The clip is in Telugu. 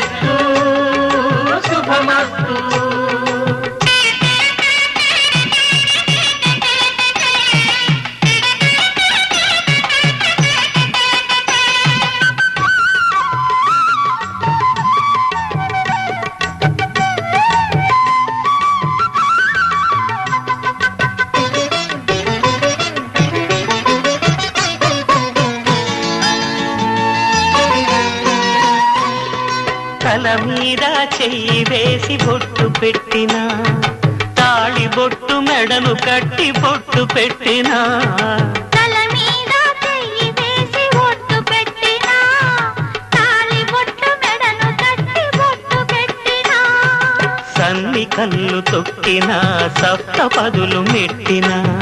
Christ. తల మీద చెయ్యి వేసి బొట్టు పెట్టినా. తాళి బొట్టు మెడను కట్టి బొట్టు పెట్టినా. సన్ని కళ్ళు తొక్కినా సప్త పదులు మెట్టినా.